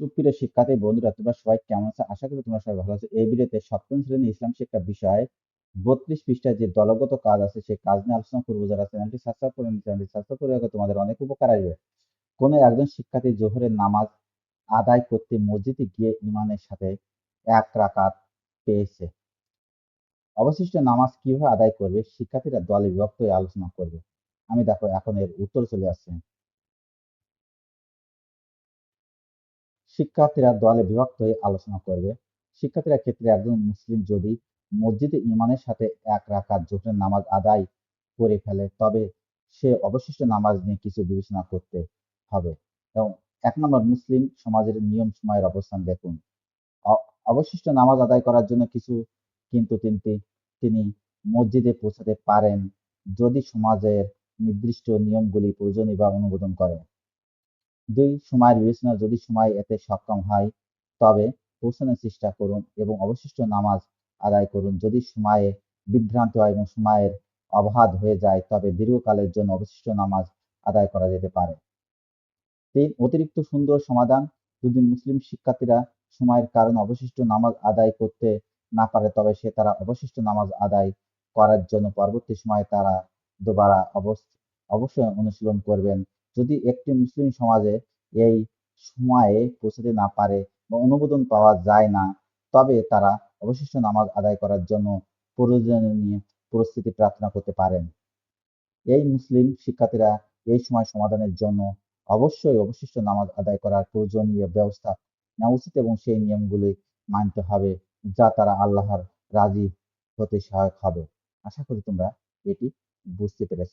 সুপ্রিয় শিক্ষার্থী বন্ধুরা, তোমরা সবাই কেমন আছো? আশা করি তোমরা সবাই ভালো আছো। এই ভিডিওতে সপ্তম শ্রেণি ইসলাম শিক্ষা বিষয় বত্রিশ পৃষ্ঠায় যে দলগত কাজ আছে, সেই কাজ নিয়ে আলোচনা করব। যারা চ্যানেলটি সাবস্ক্রাইব করেন চ্যানেলটি সাবস্ক্রাইব করে রাখো। তোমাদের অনেক উপকার আসবে। কোনো একজন শিক্ষার্থী জোহরের নামাজ আদায় করতে মসজিদে গিয়ে ইমানের সাথে এক রাকাত পেয়েছে? অবশিষ্ট নামাজ কীভাবে আদায় করবে? শিক্ষার্থীরা দলে বিভক্ত হয়ে আলোচনা করবে। আমি দেখো, এখন এর উত্তর চলে আসছে। শিক্ষার্থীরা দলে বিভক্ত হয়ে আলোচনা করবে। শিক্ষার্থীরা ক্ষেত্রে একজন মুসলিম যদি মসজিদে ইমানের সাথে এক রাকাত জোহরের নামাজ আদায় করে ফেলে, তবে সে অবশিষ্ট নামাজ নিয়ে কিছু বিবেচনা করতে হবে। এবং এক নম্বর, মুসলিম সমাজের নিয়ম সময়ের অবস্থান দেখুন। অবশিষ্ট নামাজ আদায় করার জন্য কিছু কিন্তু তিনি তিনি মসজিদে পৌঁছাতে পারেন যদি সমাজের নির্দিষ্ট নিয়মগুলি প্রয়োজনীয় বা অনুমোদন করে দুই সময়ের বিবেচনা যদি সময় এতে সক্ষম হয়, তবে পৌঁছানোর চেষ্টা করুন এবং অবশিষ্ট নামাজ আদায় করুন। যদি সময়ে বিভ্রান্ত হয় এবং সময়ের অবাধ হয়ে যায়, তবে দীর্ঘকালের জন্য অবশিষ্ট নামাজ আদায় করা যেতে পারে। তিন, অতিরিক্ত সুন্দর সমাধান। যদি মুসলিম শিক্ষার্থীরা সময়ের কারণে অবশিষ্ট নামাজ আদায় করতে না পারে, তবে সে তারা অবশিষ্ট নামাজ আদায় করার জন্য পরবর্তী সময়ে তারা দুবারা অবশ্যই অনুশীলন করবেন। যদি একটি মুসলিম সমাজে এই সময়ে পৌঁছাতে না পারে বা অনুমোদন পাওয়া যায় না, তবে তারা অবশিষ্ট নামাজ আদায় করার জন্য প্রয়োজনীয় পরিস্থিতি প্রার্থনা করতে পারেন। এই মুসলিম শিক্ষার্থীরা এই সময় সমাধানের জন্য অবশ্যই অবশিষ্ট নামাজ আদায় করার প্রয়োজনীয় ব্যবস্থা নেওয়া উচিত এবং সেই নিয়মগুলি মানতে হবে যা তারা আল্লাহর রাজি হতে সহায়ক হবে। আশা করি তোমরা এটি বুঝতে পেরেছ।